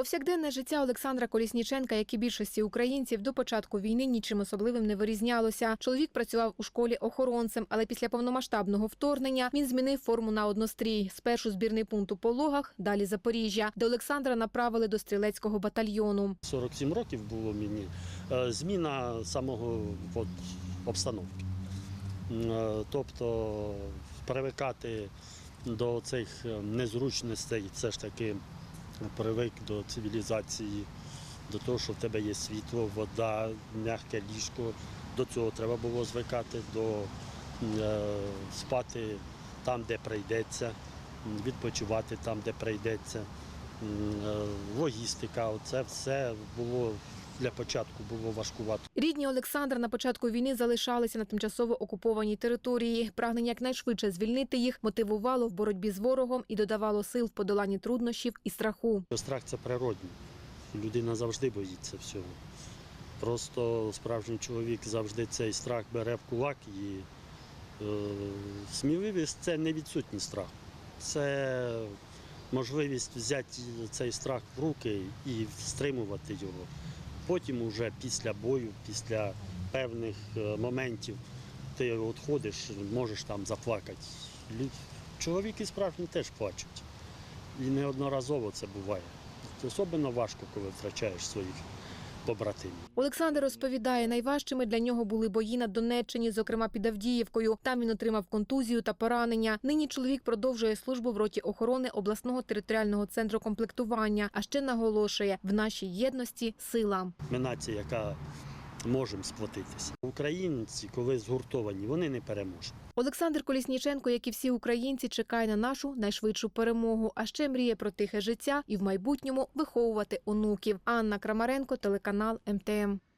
Повсякденне життя Олександра Колісніченка, як і більшості українців, до початку війни нічим особливим не вирізнялося. Чоловік працював у школі охоронцем, але після повномасштабного вторгнення він змінив форму на однострій. Спершу збірний пункт у Пологах, далі Запоріжжя, де Олександра направили до стрілецького батальйону. 47 років було мені. Е, Зміна самого от, обстановки. Е, Тобто привикати до цих е, незручностей, це ж таки привик до цивілізації, до того, що в тебе є світло, вода, м'яке ліжко. До цього треба було звикати, до е, спати там, де прийдеться, відпочивати там, де прийдеться. Е, Логістика, це все було для початку було важкувато. Рідні Олександра на початку війни залишалися на тимчасово окупованій території. Прагнення якнайшвидше звільнити їх мотивувало в боротьбі з ворогом і додавало сил в подоланні труднощів і страху. Страх це природній. Людина завжди боїться всього. Просто справжній чоловік завжди цей страх бере в кулак і е, сміливість це не відсутність страху. Це можливість взяти цей страх в руки і стримувати його. Потім вже після бою, після певних е, моментів ти відходиш, можеш там заплакати. Чоловіки справжні теж плачуть. І неодноразово це буває. Особливо важко, коли втрачаєш своїх побратимів. Олександр розповідає, найважчими для нього були бої на Донеччині, зокрема під Авдіївкою. Там він отримав контузію та поранення. Нині чоловік продовжує службу в роті охорони обласного територіального центру комплектування. А ще наголошує в нашій єдності сила. Ми нація, яка можемо сплотитися. Українці, коли згуртовані, вони не переможуть. Олександр Колісніченко, як і всі українці, чекає на нашу найшвидшу перемогу. А ще мріє про тихе життя і в майбутньому виховувати онуків. Анна Крамаренко, телеканал МТМ.